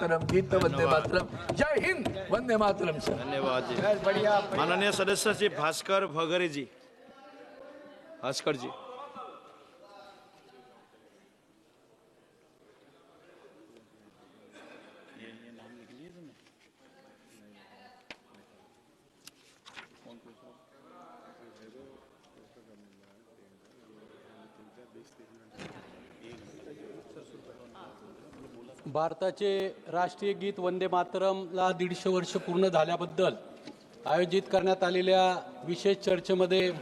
मातरम गीत वंदे मातरम। जय हिंद वंदे मातरम सर। धन्यवाद जी। माननीय सदस्य श्री भास्कर भगरे जी। भास्कर जी। भारताचे राष्ट्रीय गीत वंदे मातरमला दीडशे वर्ष पूर्ण झाल्याबद्दल आयोजित करण्यात आलेल्या विशेष चर्चेमध्ये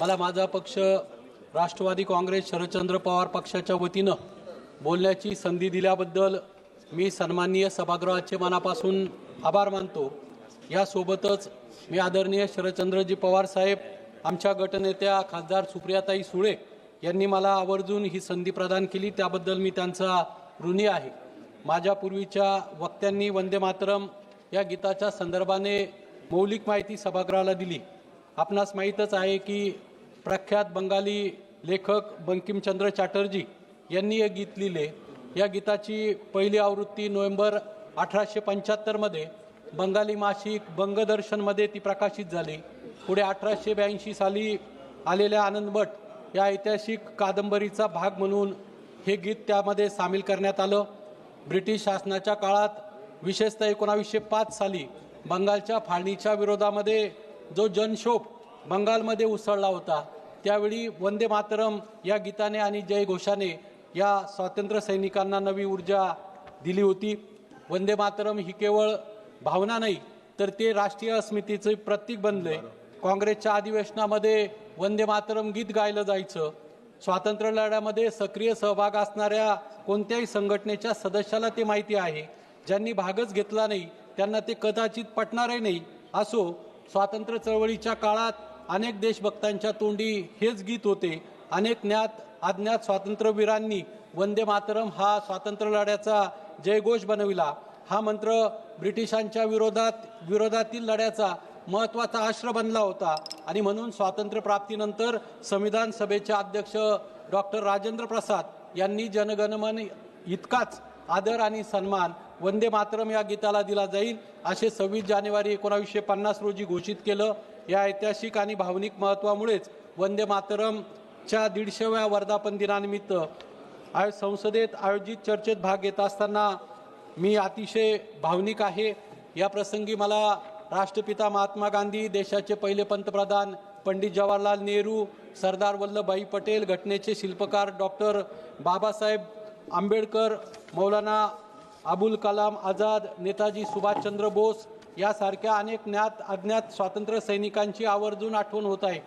मला माझा पक्ष राष्ट्रवादी काँग्रेस शरदचंद्र पवार पक्षाच्या वतीनं बोलण्याची संधी दिल्याबद्दल मी सन्माननीय सभागृहाचे मनापासून आभार मानतो. यासोबतच मी आदरणीय शरदचंद्रजी पवार साहेब आमच्या गटनेत्या खासदार सुप्रियाताई सुळे यांनी मला आवर्जून ही संधी प्रदान केली. त्याबद्दल मी त्यांचा ऋणी आहे. माझ्या पूर्वीच्या वक्त्यांनी वंदे मातरम या गीताच्या संदर्भाने मौलिक माहिती सभागृहाला दिली. आपणास माहीतच आहे की प्रख्यात बंगाली लेखक बंकिमचंद्र चॅटर्जी यांनी हे गीत लिहिले. या गीताची पहिली आवृत्ती नोव्हेंबर अठराशे पंच्याहत्तरमध्ये बंगाली मासिक बंगदर्शनमध्ये ती प्रकाशित झाली. पुढे अठराशे ब्याऐंशी साली आलेल्या आनंद भट या ऐतिहासिक कादंबरीचा भाग म्हणून हे गीत त्यामध्ये सामील करण्यात आलं. ब्रिटिश शासनाच्या काळात विशेषतः एकोणावीसशे पाच साली बंगालच्या फाळणीच्या विरोधामध्ये जो जनक्षोभ बंगालमध्ये उसळला होता त्यावेळी वंदे मातरम या गीताने आणि जय घोषाने या स्वातंत्र्य सैनिकांना नवी ऊर्जा दिली होती. वंदे मातरम ही केवळ भावना नाही तर ते राष्ट्रीय अस्मितेचे प्रतीक बनले. काँग्रेसच्या अधिवेशनामध्ये वंदे मातरम गीत गायलं जायचं. स्वातंत्र्य लढ्यामध्ये सक्रिय सहभाग असणाऱ्या कोणत्याही संघटनेच्या सदस्याला ते माहिती आहे. ज्यांनी भागच घेतला नाही त्यांना ते कदाचित पटणारही नाही असो स्वातंत्र्य चळवळीच्या काळात अनेक देशभक्तांच्या तोंडी हेच गीत होते. अनेक ज्ञात अज्ञात स्वातंत्र्यवीरांनी वंदे मातरम हा स्वातंत्र्य लढ्याचा जयघोष बनविला. हा मंत्र ब्रिटिशांच्या विरोधात विरोधातील लढ्याचा महत्त्वाचा आश्र बनला होता. आणि म्हणून स्वातंत्र्यप्राप्तीनंतर संविधान सभेचे अध्यक्ष डॉक्टर राजेंद्र प्रसाद यांनी जनगणमन इतकाच आदर आणि सन्मान वंदे मातरम या गीताला दिला जाईल असे सव्वीस जानेवारी एकोणावीसशे पन्नास रोजी घोषित केलं. या ऐतिहासिक आणि भावनिक महत्त्वामुळेच वंदे मातरमच्या दीडशेव्या वर्धापन दिनानिमित्त आय संसदेत आयोजित चर्चेत भाग घेत असताना मी अतिशय भावनिक आहे. या प्रसंगी मला राष्ट्रपिता महात्मा गांधी देशाचे पहिले पंतप्रधान पंडित जवाहरलाल नेहरू सरदार वल्लभभाई पटेल घटनेचे शिल्पकार डॉक्टर बाबासाहेब आंबेडकर मौलाना अबुल कलाम आझाद नेताजी सुभाषचंद्र बोस यासारख्या अनेक ज्ञात अज्ञात स्वातंत्र्य सैनिकांची आवर्जून आठवण होत आहे.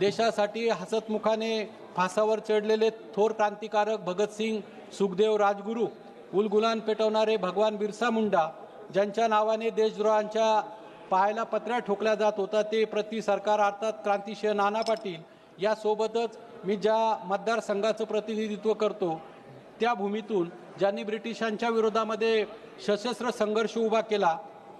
देशासाठी हसतमुखाने फासावर चढलेले थोर क्रांतिकारक भगतसिंग सुखदेव राजगुरू उलगुलान पेटवणारे भगवान बिरसा मुंडा ज्यांच्या नावाने देशद्रोहांच्या पाहायला पत्र्या ठोकल्या जात होता. ते प्रति सरकार अर्थात क्रांतिशय नाना पाटील यासोबतच मी ज्या मतदारसंघाचं प्रतिनिधित्व करतो त्या भूमीतून ज्यांनी ब्रिटिशांच्या विरोधामध्ये सशस्त्र संघर्ष उभा केला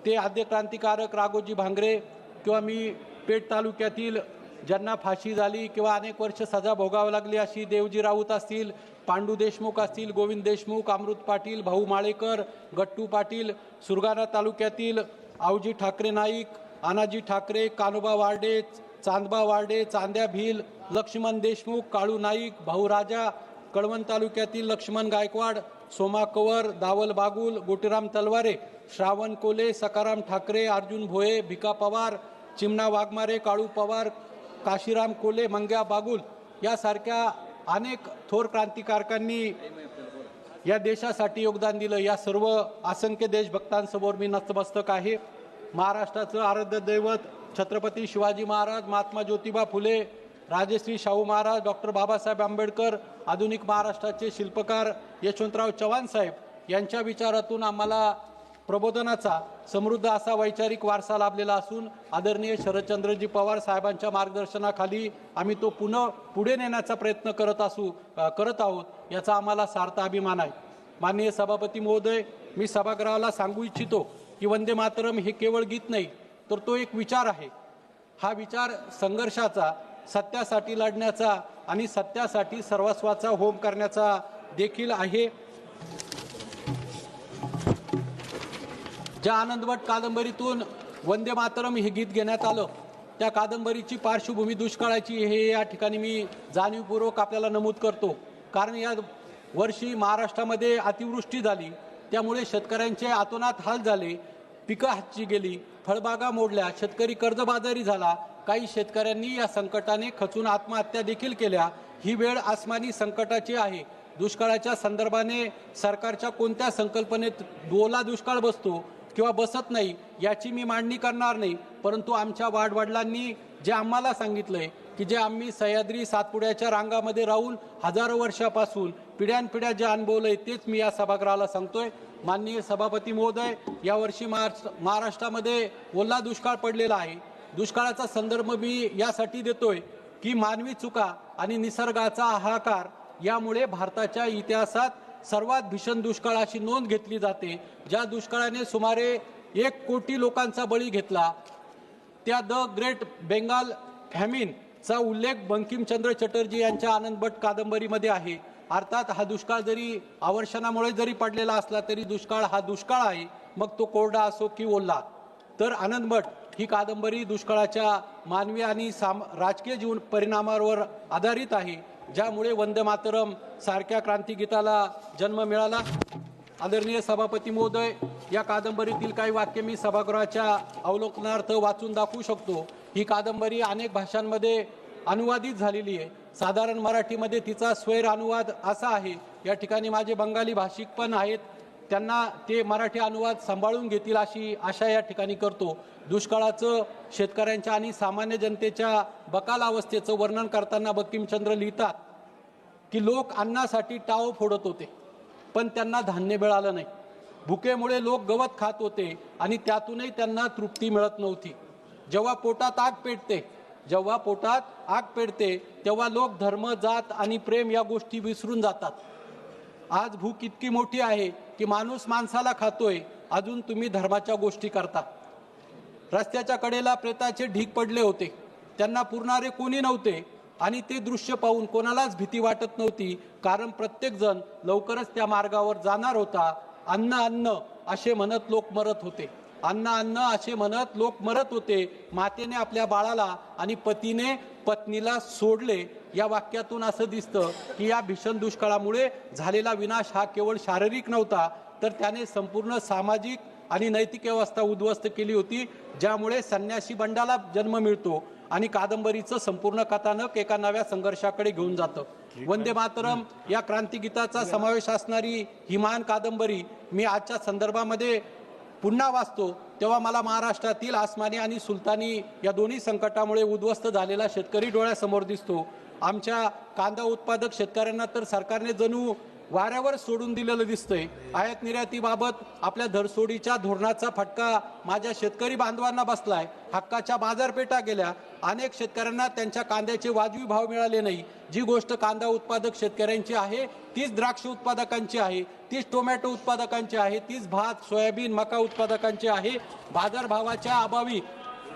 ते आद्य क्रांतिकारक राघोजी भांगरे किंवा मी पेठ तालुक्यातील ज्यांना फाशी झाली किंवा अनेक वर्ष सजा भोगावं लागली अशी देवजी राऊत असतील पांडू देशमुख असतील गोविंद देशमुख अमृत पाटील भाऊ माळेकर गट्टू पाटील सुरगाणा तालुक्यातील आवजी ठाकरे नाईक आनाजी ठाकरे कानोबा वार्डे चांदबा वार्डे चांद्या भिल लक्ष्मण देशमुख काळू नाईक भाऊ राजा कळवण तालुक्यातील लक्ष्मण गायकवाड सोमा कवर दावल बागुल गोटीराम तलवारे श्रावण कोले सकाराम ठाकरे अर्जुन भोये भिका पवार चिमणा वाघमारे काळू पवार काशीराम कोले मंग्या बागुल यासारख्या अनेक थोर क्रांतिकारकांनी या देशासाठी योगदान दिलं. या सर्व असंख्य देशभक्तांसमोर मी नतमस्तक आहे. महाराष्ट्राचं आराध्य दैवत छत्रपती शिवाजी महाराज महात्मा ज्योतिबा फुले राजश्री शाहू महाराज डॉक्टर बाबासाहेब आंबेडकर आधुनिक महाराष्ट्राचे शिल्पकार यशवंतराव चव्हाण साहेब यांच्या विचारातून आम्हाला प्रबोधनाचा समृद्ध असा वैचारिक वारसा लाभलेला असून आदरणीय शरदचंद्रजी पवार साहेबांच्या मार्गदर्शनाखाली आम्ही तो पुन्हा पुढे नेण्याचा प्रयत्न करत असू करत आहोत याचा आम्हाला सार्थ अभिमान आहे. माननीय सभापती महोदय मी सभागृहाला सांगू इच्छितो की वंदे मातरम हे केवळ गीत नाही तर तो एक विचार आहे. हा विचार संघर्षाचा सत्यासाठी लढण्याचा आणि सत्यासाठी सर्वस्वाचा होम करण्याचा देखील आहे. ज्या आनंदवट कादंबरीतून वंदे मातरम हे गीत घेण्यात आलं त्या कादंबरीची पार्श्वभूमी दुष्काळाची हे या ठिकाणी मी जाणीवपूर्वक आपल्याला नमूद करतो. कारण या वर्षी महाराष्ट्रामध्ये अतिवृष्टी झाली त्यामुळे शेतकऱ्यांचे आतोनात हाल झाले पिकं हातची गेली फळबागा मोडल्या शेतकरी कर्जबाजारी झाला काही शेतकऱ्यांनी या संकटाने खचून आत्महत्या देखील केल्या. ही वेळ आसमानी संकटाची आहे. दुष्काळाच्या संदर्भाने सरकारच्या कोणत्या संकल्पनेत ओला दुष्काळ बसतो किंवा बसत नाही याची मी मांडणी करणार नाही. परंतु आमच्या वाडवडिलांनी जे आम्हाला सांगितलंय की जे आम्ही सह्याद्री सातपुड्याच्या रांगामध्ये राहून हजारो वर्षापासून पिढ्यानपिढ्या जे अनुभवलंय तेच मी या सभागृहाला सांगतोय. माननीय सभापती महोदय यावर्षी महाराष्ट्र महाराष्ट्रामध्ये ओला दुष्काळ पडलेला आहे. दुष्काळाचा संदर्भ मी यासाठी देतोय की मानवी चुका आणि निसर्गाचा हाहाकार यामुळे भारताच्या इतिहासात सर्वात भीषण दुष्काळाची नोंद घेतली जाते. ज्या दुष्काळाने सुमारे एक कोटी लोकांचा बळी घेतला. त्या द ग्रेट बेंगाल फॅमिनचा उल्लेख बंकिमचंद्र चटर्जी यांच्या आनंद भट कादंबरीमध्ये आहे. अर्थात हा दुष्काळ जरी आवर्षणामुळे जरी पडलेला असला तरी दुष्काळ हा दुष्काळ आहे. मग तो कोरडा असो की ओला. तर आनंदभट ही कादंबरी दुष्काळाच्या मानवी आणि साम राजकीय जीवन परिणामावर आधारित आहे. ज्यामुळे वंदे मातरम सारख्या क्रांतिगीताला जन्म मिळाला. आदरणीय सभापती महोदय या कादंबरीतील काही वाक्य मी सभागृहाच्या अवलोकनार्थ वाचून दाखवू शकतो. ही कादंबरी अनेक भाषांमध्ये अनुवादित झालेली आहे. साधारण मराठीमध्ये तिचा स्वैर अनुवाद असा आहे. या ठिकाणी माझे बंगाली भाषिक पण आहेत. त्यांना ते मराठी अनुवाद सांभाळून घेतील अशी आशा या ठिकाणी करतो. दुष्काळाचं शेतकऱ्यांच्या आणि सामान्य जनतेच्या बकाल अवस्थेचं वर्णन करताना बक्कीमचंद्र लिहितात की लोक अन्नासाठी टाव फोडत होते पण त्यांना धान्य मिळालं नाही. भुकेमुळे लोक गवत खात होते आणि त्यातूनही त्यांना तृप्ती मिळत नव्हती. जेव्हा पोटात आग पेटते जेव्हा पोटात आग पेटते तेव्हा लोक धर्म जात आणि प्रेम या गोष्टी विसरून जातात. आज भूक इतकी मोठी आहे की माणूस माणसाला खातोय. अजून तुम्ही धर्माच्या गोष्टी करता. रस्त्याच्या कडेला प्रेताचे ढीक पडले होते. त्यांना पुरणारे कोणी नव्हते आणि ते दृश्य पाहून कोणालाच भीती वाटत नव्हती. कारण प्रत्येकजण लवकरच त्या मार्गावर जाणार होता. अन्न अन्न असे म्हणत लोक मरत होते. अन्न अन्न असे म्हणत लोक मरत होते. मातेने आपल्या बाळाला आणि पतीने पत्नीला सोडले. या वाक्यातून असं दिसतं की या भीषण दुष्काळामुळे झालेला विनाश हा केवळ शारीरिक नव्हता तर त्याने संपूर्ण सामाजिक आणि नैतिक व्यवस्था उद्ध्वस्त केली होती ज्यामुळे संन्यासी बंडाला जन्म मिळतो आणि कादंबरीचं संपूर्ण कथानक एका नव्या संघर्षाकडे घेऊन जातं. वंदे मातरम या क्रांतिगीताचा समावेश असणारी ही महान कादंबरी मी आजच्या संदर्भामध्ये पुन्हा वाचतो तेव्हा मला महाराष्ट्रातील आसमानी आणि सुलतानी या दोन्ही संकटामुळे उद्ध्वस्त झालेला शेतकरी डोळ्यासमोर दिसतो. आमच्या कांदा उत्पादक शेतकऱ्यांना तर सरकारने जणू वाऱ्यावर सोडून दिलेलं दिसतंय. आयात निर्यातीबाबत आपल्या धरसोडीच्या धोरणाचा फटका माझ्या शेतकरी बांधवांना बसलाय. हक्काच्या बाजारपेठा गेल्या. अनेक शेतकऱ्यांना त्यांच्या कांद्याचे वाजवी भाव मिळाले नाही. जी गोष्ट कांदा उत्पादक शेतकऱ्यांची आहे तीच द्राक्ष उत्पादकांची आहे तीच टोमॅटो उत्पादकांची आहे तीच भात सोयाबीन मका उत्पादकांची आहे. बाजारभावाच्या अभावी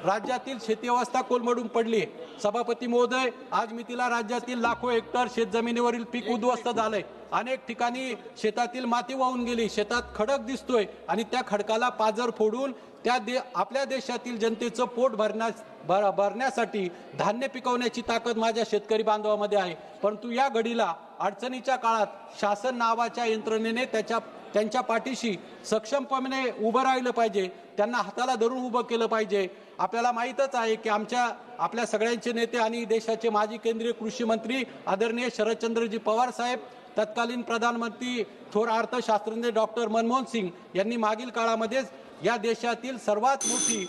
राज्यातील शेती अवस्था कोलमडून पडली. सभापती महोदय आज मी तिला राज्यातील लाखो हेक्टर शेतजमिनीवरील पीक उद्ध्वस्त झालंय. अनेक ठिकाणी शेतातील माती वाहून गेली. शेतात खडक दिसतोय आणि त्या खडकाला पाजर फोडून त्या दे आपल्या देशातील जनतेचं पोट भरण्यास भर भरण्यासाठी धान्य पिकवण्याची ताकद माझ्या शेतकरी बांधवामध्ये आहे. परंतु या घडीला अडचणीच्या काळात शासन नावाच्या यंत्रणेने त्याच्या त्यांच्या पाठीशी सक्षमपणे उभं राहिलं पाहिजे. त्यांना हाताला धरून उभं केलं पाहिजे. आपल्याला माहीतच आहे की आमच्या आपल्या सगळ्यांचे नेते आणि देशाचे माजी केंद्रीय कृषी मंत्री आदरणीय शरदचंद्रजी पवार साहेब तत्कालीन प्रधानमंत्री थोर अर्थशास्त्रज्ञ डॉक्टर मनमोहन सिंग यांनी मागील काळामध्येच या देशातील सर्वात मोठी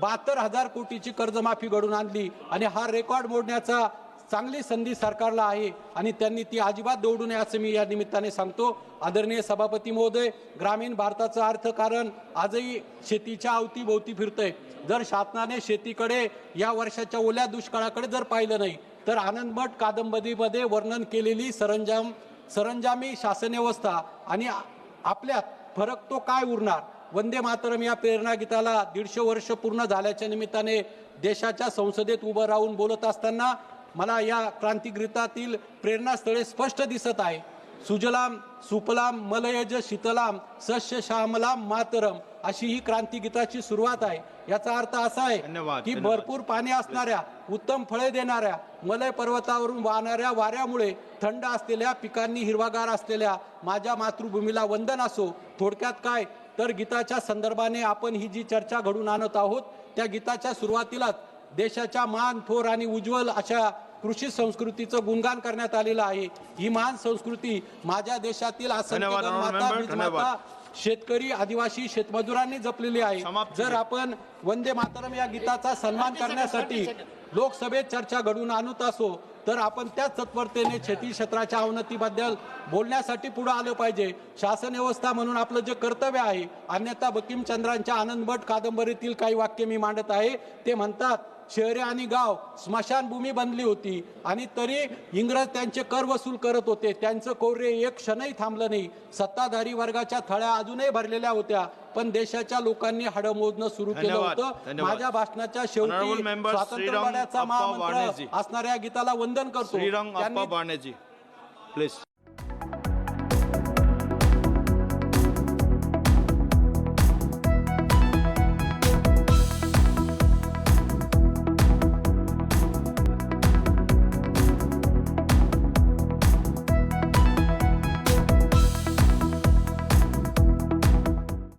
बहात्तर हजार कोटीची कर्जमाफी घडून आणली आणि हा रेकॉर्ड मोडण्याचा चांगली संधी सरकारला आहे आणि त्यांनी ती अजिबात दौडू नये असं मी या निमित्ताने सांगतो. आदरणीय सभापती महोदय ग्रामीण भारताचं अर्थकारण आजही शेतीच्या अवतीभोवती फिरतंय. जर शासनाने शेतीकडे या वर्षाच्या ओल्या दुष्काळाकडे जर पाहिलं नाही तर आनंदमठ कादंबरीमध्ये वर्णन केलेली सरंजाम सरंजामी शासन व्यवस्था आणि आपल्यात फरक तो काय उरणार? वंदे मातरम या प्रेरणा गीताला दीडशे वर्ष पूर्ण झाल्याच्या निमित्ताने देशाच्या संसदेत उभं राहून बोलत असताना मला या क्रांतिगीतातील प्रेरणास्थळे स्पष्ट दिसत आहे. सुजलाम सुफलाम मलयज शीतलाम सस्य श्यामलाम मातरम अशी ही क्रांती गीताची सुरुवात आहे. याचा अर्थ असा आहे की. भरपूर पाणी असणाऱ्या उत्तम फळे देणाऱ्या मलय पर्वतावरून वाहणाऱ्या वाऱ्यामुळे थंड असलेल्या पिकांनी हिरवागार असलेल्या माझ्या मातृभूमीला वंदन असो थोडक्यात काय? तर गीताच्या संदर्भाने आपण ही जी चर्चा घडून आणत आहोत त्या गीताच्या सुरुवातीलाच देशाच्या मान थोर आणि उज्ज्वल अशा कृषी संस्कृतीचं गुणगान करण्यात आलेलं आहे. ही महान संस्कृती माझ्या देशातील. शेतकरी आदिवासी शेतमजुरांनी जपलेली आहे. जर. आपण वंदे मातरम या गीताचा सन्मान करण्यासाठी लोकसभेत चर्चा घडवून आणत असो तर आपण त्याच तत्परतेने शेती क्षेत्राच्या अवनतीबद्दल बोलण्यासाठी पुढे आलं पाहिजे. शासन व्यवस्था म्हणून आपलं जे कर्तव्य आहे अन्यथा बकिमचंद्रांच्या आनंदभट कादंबरीतील काही वाक्य मी मांडत आहे. ते म्हणतात शहरे आणि गाव स्मशानभूमी बनली होती. आणि तरी इंग्रज त्यांचे कर वसूल करत होते. त्यांचं कौर्य एक क्षणही थांबलं नाही. सत्ताधारी वर्गाच्या थळ्या अजूनही भरलेल्या होत्या. पण देशाच्या लोकांनी हाडं मोजणं सुरू केलं होतं. माझ्या भाषणाच्या शेवटी स्वातंत्र्य महामंत्र. असणाऱ्या गीताला वंदन करतो. प्लीज